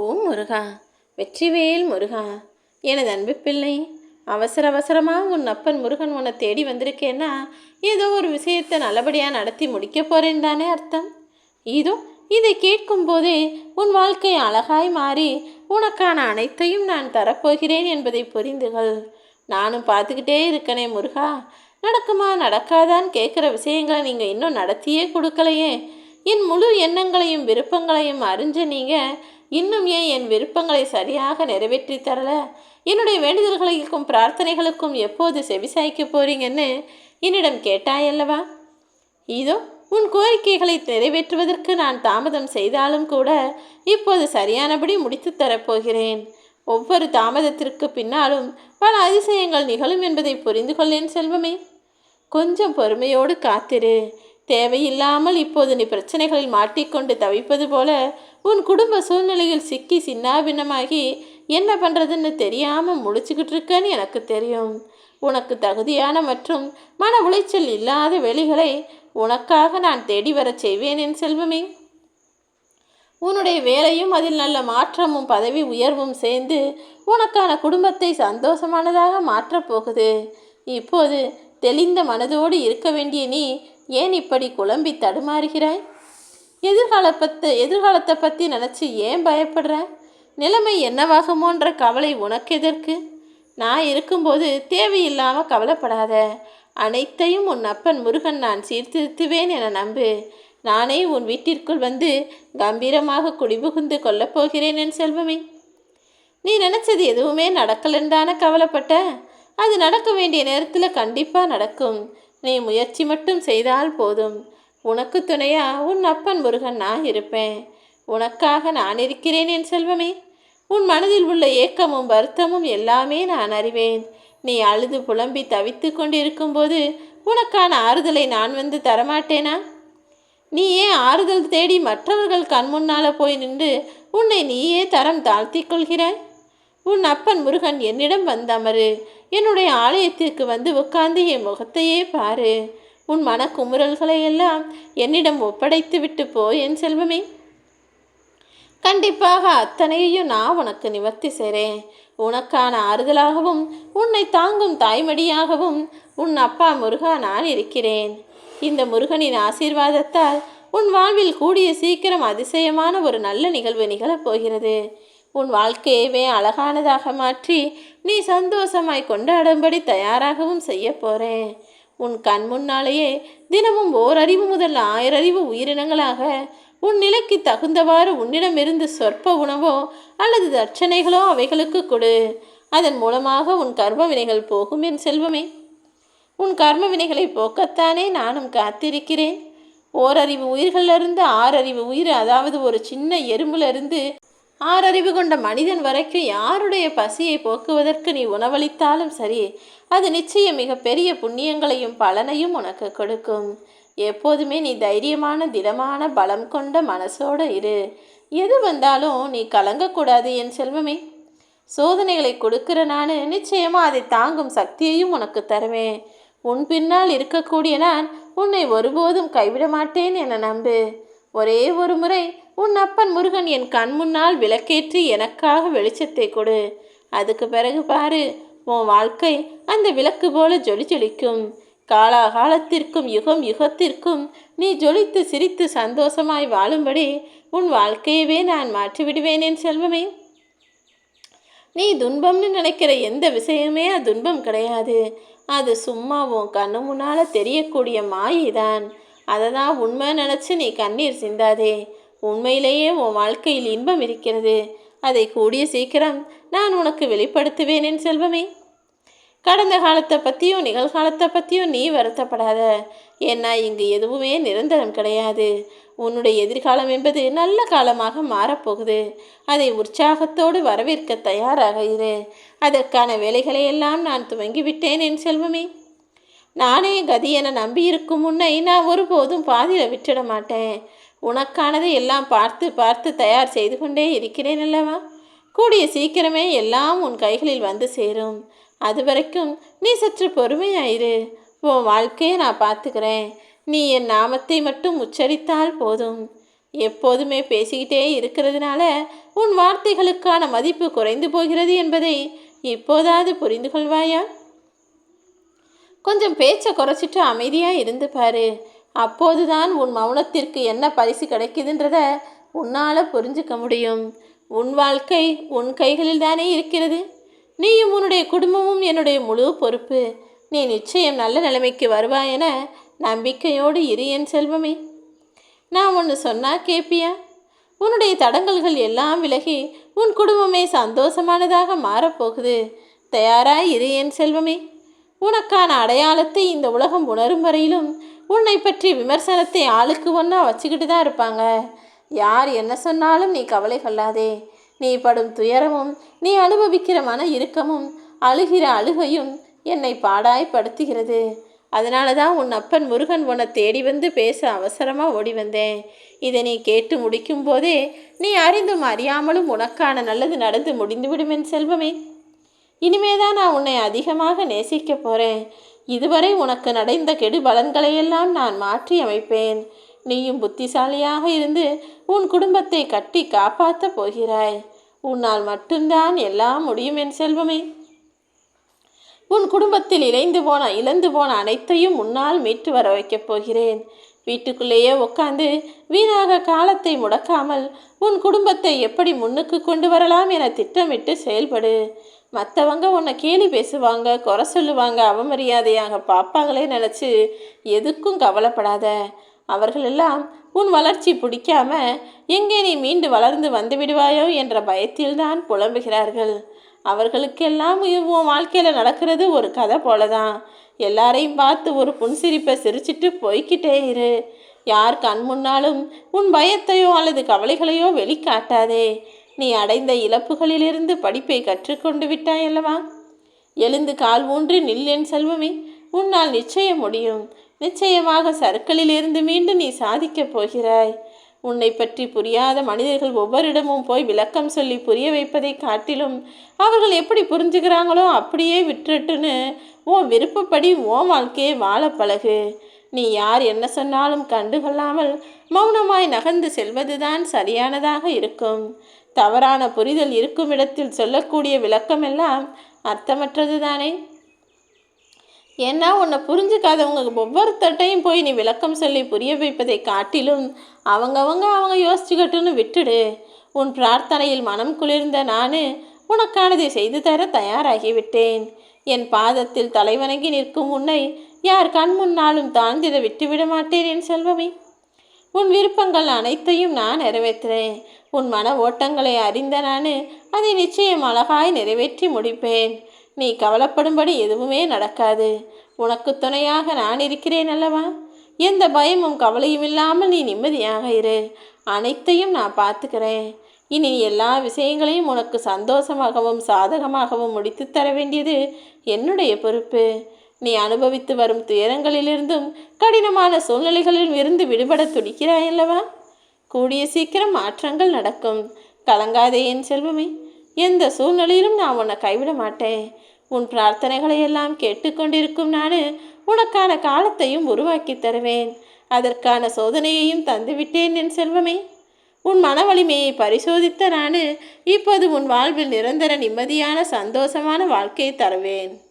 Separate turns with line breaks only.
ஓம் முருகா வெற்றிவேல் முருகா எனது அன்பு பிள்ளை அவசர அவசரமாக உன் அப்பன் முருகன் உன்னை தேடி வந்திருக்கேன்னா ஏதோ ஒரு விஷயத்தை நல்லபடியாக நடத்தி முடிக்க போகிறேன் தானே அர்த்தம். இதோ இதை கேட்கும்போதே உன் வாழ்க்கை அழகாய் மாறி உனக்கான அனைத்தையும் நான் தரப்போகிறேன் என்பதை புரிந்துகள். நானும் பார்த்துக்கிட்டே இருக்கனே முருகா நடக்குமா நடக்காதான்னு கேட்குற விஷயங்களை நீங்கள் இன்னும் நடத்தியே கொடுக்கலையே. என் முழு எண்ணங்களையும் விருப்பங்களையும் அறிஞ்ச நீங்கள் இன்னும் ஏன் என் விருப்பங்களை சரியாக நிறைவேற்றி தரல? என்னுடைய வேண்டுதல்களுக்கும் பிரார்த்தனைகளுக்கும் எப்போது செவிசாய்க்க போறீங்கன்னு என்னிடம் கேட்டாயல்லவா? இதோ உன் கோரிக்கைகளை நிறைவேற்றுவதற்கு நான் தாமதம் செய்தாலும் கூட இப்போது சரியானபடி முடித்து தரப்போகிறேன் ஒவ்வொரு தாமதத்திற்கு பின்னாலும் பல அதிசயங்கள் நிகழும் என்பதை புரிந்து கொள்ளேன் செல்வமே. கொஞ்சம் பொறுமையோடு காத்திரு. தேவையில்லாமல் இப்போது நீ பிரச்சனைகளில் மாட்டிக்கொண்டு தவிப்பது போல உன் குடும்ப சூழ்நிலையில் சிக்கி சின்னாபின்னமாகி என்ன பண்ணுறதுன்னு தெரியாமல் முழிச்சுக்கிட்டு இருக்கேன்னு எனக்கு தெரியும். உனக்கு தகுதியான மற்றும் மன உளைச்சல் இல்லாத வெளிகளை உனக்காக நான் தேடி வரச் செய்வேன் என் செல்வமே. உன்னுடைய வேலையும் அதில் நல்ல மாற்றமும் பதவி உயர்வும் சேர்ந்து உனக்கான குடும்பத்தை சந்தோஷமானதாக மாற்றப் போகுது. இப்போது தெளிந்த மனதோடு இருக்க வேண்டிய நீ ஏன் இப்படி குழம்பி தடுமாறுகிறாய்? எதிர்கால பத்து எதிர்காலத்தை பற்றி நினச்சி ஏன் பயப்படுற? நிலைமை என்னவாகுமோன்ற கவலை உனக்கு எதற்கு நான் இருக்கும்போது தேவையில்லாமல் கவலைப்படாத. அனைத்தையும் உன் அப்பன் முருகன் நான் சீர்திருத்துவேன் என நம்பு. நானே உன் வீட்டிற்குள் வந்து கம்பீரமாக குடிபுகுந்து கொள்ளப் போகிறேன் என் செல்வமே. நீ நினச்சது எதுவுமே நடக்கலன்றான கவலைப்பட்ட? அது நடக்க வேண்டிய நேரத்தில் கண்டிப்பாக நடக்கும். நீ முயற்சி மட்டும் செய்தால் போதும். உனக்கு துணையா உன் அப்பன் முருகன் நான் இருப்பேன். உனக்காக நான் இருக்கிறேன் என் செல்வமே. உன் மனதில் உள்ள ஏக்கமும் வருத்தமும் எல்லாமே நான் அறிவேன். நீ அழுது புலம்பி தவித்து கொண்டிருக்கும்போது உனக்கான ஆறுதலை நான் வந்து தரமாட்டேனா? நீ ஏன் ஆறுதல் தேடி மற்றவர்கள் கண் முன்னால போய் நின்று உன்னை நீயே தரம் தாழ்த்திக் கொள்கிறாய்? உன் அப்பன் முருகன் என்னிடம் வந்தமரு என்னுடைய ஆலயத்திற்கு வந்து உட்கார்ந்து என் முகத்தையே பாரு. உன் மனக்குமுறல்களை எல்லாம் என்னிடம் ஒப்படைத்து விட்டு போ என் செல்வமே. கண்டிப்பாக அத்தனையையும் நான் உனக்கு நிவர்த்தி செய்கிறேன் உனக்கான ஆறுதலாகவும் உன்னை தாங்கும் தாய்மடியாகவும் உன் அப்பா முருகா நான் இருக்கிறேன். இந்த முருகனின் ஆசீர்வாதத்தால் உன் வாழ்வில் கூடிய சீக்கிரம் அதிசயமான ஒரு நல்ல நிகழ்வு நிகழப் போகிறது. உன் வாழ்க்கையவே அழகானதாக மாற்றி நீ சந்தோஷமாய் கொண்டாடும்படி தயாராகவும் செய்ய போகிறேன் உன் கண் முன்னாலேயே தினமும் ஓரறிவு முதல் ஆயிரறிவு உயிரினங்களாக உன் நிலைக்கு தகுந்தவாறு உன்னிடமிருந்து சொற்ப உணவோ அல்லது தட்சணைகளோ அவைகளுக்கு கொடு. அதன் மூலமாக உன் கர்ம வினைகள் போகும் என் செல்வமே. உன் கர்ம வினைகளை போக்கத்தானே நானும் காத்திருக்கிறேன். ஓரறிவு உயிர்களிலிருந்து ஆறறிவு உயிர் அதாவது ஒரு சின்ன எறும்புலிருந்து ஆறறிவு கொண்ட மனிதன் வரைக்கும் யாருடைய பசியை போக்குவதற்கு நீ உணவளித்தாலும் சரி அது நிச்சயம் மிக பெரிய புண்ணியங்களையும் பலனையும் உனக்கு கொடுக்கும். எப்போதுமே நீ தைரியமான திடமான பலம் கொண்ட மனசோடு இரு. எது வந்தாலும் நீ கலங்கக்கூடாது என் செல்வமே. சோதனைகளை கொடுக்கிற நான் நிச்சயமாக அதை தாங்கும் சக்தியையும் உனக்கு தருவேன். உன் பின்னால் இருக்கக்கூடிய நான் உன்னை ஒருபோதும் கைவிட மாட்டேன் என நம்பு. ஒரே ஒரு முறை உன் அப்பன் முருகன் என் கண் முன்னால் விளக்கேற்றி எனக்காக வெளிச்சத்தை கொடு. அதுக்கு பிறகு பாரு உன் வாழ்க்கை அந்த விளக்கு போல ஜொலி ஜொலிக்கும். காலாகாலத்திற்கும் யுகம் யுகத்திற்கும் நீ ஜொலித்து சிரித்து சந்தோஷமாய் வாழும்படி உன் வாழ்க்கையவே நான் மாற்றிவிடுவேன் என் செல்வமே. நீ துன்பம்னு நினைக்கிற எந்த விஷயமே அது துன்பம் கிடையாது. அது சும்மா உன் கண்ணு முன்னால் தெரியக்கூடிய மாயை தான் அதை தான் உண்மை நினச்சி நீ கண்ணீர் சிந்தாதே. உண்மையிலேயே உன் வாழ்க்கையில் இன்பம் இருக்கிறது. அதை கூடிய சீக்கிரம் நான் உனக்கு வெளிப்படுத்துவேன் என் செல்வமே. கடந்த காலத்தை பற்றியும் நிகழ்காலத்தை பற்றியும் நீ வருத்தப்படாத. ஏன்னா இங்கு எதுவுமே நிரந்தரம் கிடையாது. உன்னுடைய எதிர்காலம் என்பது நல்ல காலமாக மாறப்போகுது. அதை உற்சாகத்தோடு வரவேற்க தயாராக இரு. அதற்கான வேலைகளை எல்லாம் நான் துவங்கிவிட்டேன் என் செல்வமே. நானே கதி என நம்பியிருக்கும் முன்னை நான் ஒருபோதும் பாதியில் விட்டுட மாட்டேன். உனக்கானதை எல்லாம் பார்த்து பார்த்து தயார் செய்து கொண்டே இருக்கிறேன் அல்லவா? கூடிய சீக்கிரமே எல்லாம் உன் கைகளில் வந்து சேரும். அது வரைக்கும் நீ சற்று பொறுமையாயிரு. உன் வாழ்க்கையை நான் பார்த்துக்கிறேன். நீ என் நாமத்தை மட்டும் உச்சரித்தால் போதும். எப்போதுமே பேசிக்கிட்டே இருக்கிறதுனால உன் வார்த்தைகளுக்கான மதிப்பு குறைந்து போகிறது என்பதை இப்போதாவது புரிந்து கொள்வாயா? கொஞ்சம் பேச்சை குறைச்சிட்டு அமைதியாக இருந்து பாரு. அப்போதுதான் உன் மௌனத்திற்கு என்ன பரிசு கிடைக்குதுன்றத உன்னால் புரிஞ்சுக்க முடியும். உன் வாழ்க்கை உன் கைகளில் தானே இருக்கிறது. நீயும் உன்னுடைய குடும்பமும் என்னுடைய முழு பொறுப்பு. நீ நிச்சயம் நல்ல நிலைமைக்கு வருவாய் என நம்பிக்கையோடு இரு என் செல்வமே. நான் ஒன்று சொன்னா கேப்பியா? உன்னுடைய தடங்கல்கள் எல்லாம் விலகி உன் குடும்பமே சந்தோஷமானதாக மாறப்போகுது. தயாராய் இரு என் செல்வமே. உனக்கான அடையாளத்தை இந்த உலகம் உணரும் வரையிலும் உன்னை பற்றி விமர்சனத்தை ஆளுக்கு ஒன்றா வச்சுக்கிட்டு தான் இருப்பாங்க. யார் என்ன சொன்னாலும் நீ கவலை கொள்ளாதே. நீ படும் துயரமும் நீ அனுபவிக்கிற மன இறுக்கமும் அழுகிற அழுகையும் என்னை பாடாய்ப்படுத்துகிறது. அதனால தான் உன் அப்பன் முருகன் உன்னை தேடி வந்து பேச அவசரமாக ஓடி வந்தேன். இதை நீ கேட்டு முடிக்கும் போதே நீ அறிந்தும் அறியாமலும் உனக்கான நல்லது நடந்து முடிந்துவிடும் என் செல்வமே. இனிமே தான் நான் உன்னை அதிகமாக நேசிக்க போகிறேன் இதுவரை உனக்கு நடந்த கெடு பலன்களையெல்லாம் நான் மாற்றி அமைப்பேன். நீயும் புத்திசாலியாக இருந்து உன் குடும்பத்தை கட்டி காப்பாற்றப் போகிறாய். உன்னால் மட்டும்தான் எல்லாம் முடியும் என் செல்வமே. உன் குடும்பத்தில் இணைந்து போன இழந்து போன அனைத்தையும் உன்னால் மீட்டு வர வைக்கப் போகிறேன். வீட்டுக்குள்ளேயே உட்காந்து வீணாக காலத்தை முடக்காமல் உன் குடும்பத்தை எப்படி முன்னுக்கு கொண்டு வரலாம் என திட்டமிட்டு செயல்படு. மற்றவங்க உன்னை கேலி பேசுவாங்க குறை சொல்லுவாங்க அவமரியாதையாக பார்ப்பாங்களே நினச்சி எதுக்கும் கவலைப்படாத. அவர்களெல்லாம் உன் வளர்ச்சி பிடிக்காம எங்கே நீ மீண்டு வளர்ந்து வந்து விடுவாயோ என்ற பயத்தில்தான் புலம்புகிறார்கள். அவர்களுக்கெல்லாம் உன் வாழ்க்கையில் நடக்கிறது ஒரு கதை போல தான் எல்லாரையும் பார்த்து ஒரு புன்சிரிப்பை சிரிச்சிட்டு போய்க்கிட்டே இரு. யார் கண் முன்னாலும் உன் பயத்தையோ அல்லது கவலைகளையோ வெளிக்காட்டாதே. நீ அடைந்த இழப்புகளிலிருந்து படிப்பை கற்றுக்கொண்டு விட்டாய் அல்லவா எழுந்து கால் ஊன்றி நில் செல்வமே உன்னால் நிச்சயம் முடியும். நிச்சயமாக சருக்களிலிருந்து மீண்டும் நீ சாதிக்கப் போகிறாய். உன்னை பற்றி புரியாத மனிதர்கள் ஒவ்வொருடமும் போய் விளக்கம் சொல்லி புரிய வைப்பதை காட்டிலும் அவர்கள் எப்படி புரிஞ்சுக்கிறாங்களோ அப்படியே விட்டுட்டுன்னு உன் விருப்பப்படி உன் வாழ்க்கையை வாழ பழகு. நீ யார் என்ன சொன்னாலும் கண்டுகொள்ளாமல் மௌனமாய் நகர்ந்து செல்வதுதான் சரியானதாக இருக்கும். தவறான புரிதல் இருக்கும் இடத்தில் சொல்லக்கூடிய விளக்கமெல்லாம் அர்த்தமற்றது தானே ஏன்னா உன்னை புரிஞ்சுக்காதவங்க ஒவ்வொருத்தட்டையும் போய் நீ விளக்கம் சொல்லி புரிய வைப்பதை காட்டிலும் அவங்கவங்க அவங்க யோசிச்சுக்கட்டுன்னு விட்டுடு. உன் பிரார்த்தனையில் மனம் குளிர்ந்த நான் உனக்கானதை செய்து தர தயாராகிவிட்டேன். என் பாதத்தில் தலைவணங்கி நிற்கும் உன்னை யார் கண் முன்னாலும் தாழ்ந்திட விட்டுவிட மாட்டேன் என் செல்வமே. உன் விருப்பங்கள் அனைத்தையும் நான் நிறைவேற்றுறேன். உன் மன ஓட்டங்களை அறிந்த நான் அதை நிச்சயம் அழகாய் நிறைவேற்றி முடிப்பேன். நீ கவலைப்படும்படி எதுவுமே நடக்காது. உனக்கு துணையாக நான் இருக்கிறேன் அல்லவா? எந்த பயமும் கவலையும் இல்லாமல் நீ நிம்மதியாக இரு. அனைத்தையும் நான் பார்த்துக்கிறேன். இனி எல்லா விஷயங்களையும் உனக்கு சந்தோஷமாகவும் சாதகமாகவும் முடித்து தர வேண்டியது என்னுடைய பொறுப்பு. நீ அனுபவித்து வரும் துயரங்களிலிருந்தும் கடினமான சூழ்நிலைகளில் இருந்து விடுபட துடிக்கிறாயல்லவா? கூடிய சீக்கிரம் மாற்றங்கள் நடக்கும். கலங்காதே என் செல்வமே. எந்த சூழ்நிலையிலும் நான் உன்னை கைவிட மாட்டேன். உன் பிரார்த்தனைகளை எல்லாம் கேட்டுக்கொண்டிருக்கும் நான் உனக்கான காலத்தையும் உருவாக்கி தருவேன். அதற்கான சோதனையையும் தந்துவிட்டேன் என் செல்வமே. உன் மன வலிமையை பரிசோதித்த நான் இப்போது உன் வாழ்வில் நிரந்தர நிம்மதியான சந்தோஷமான வாழ்க்கையை தருவேன்.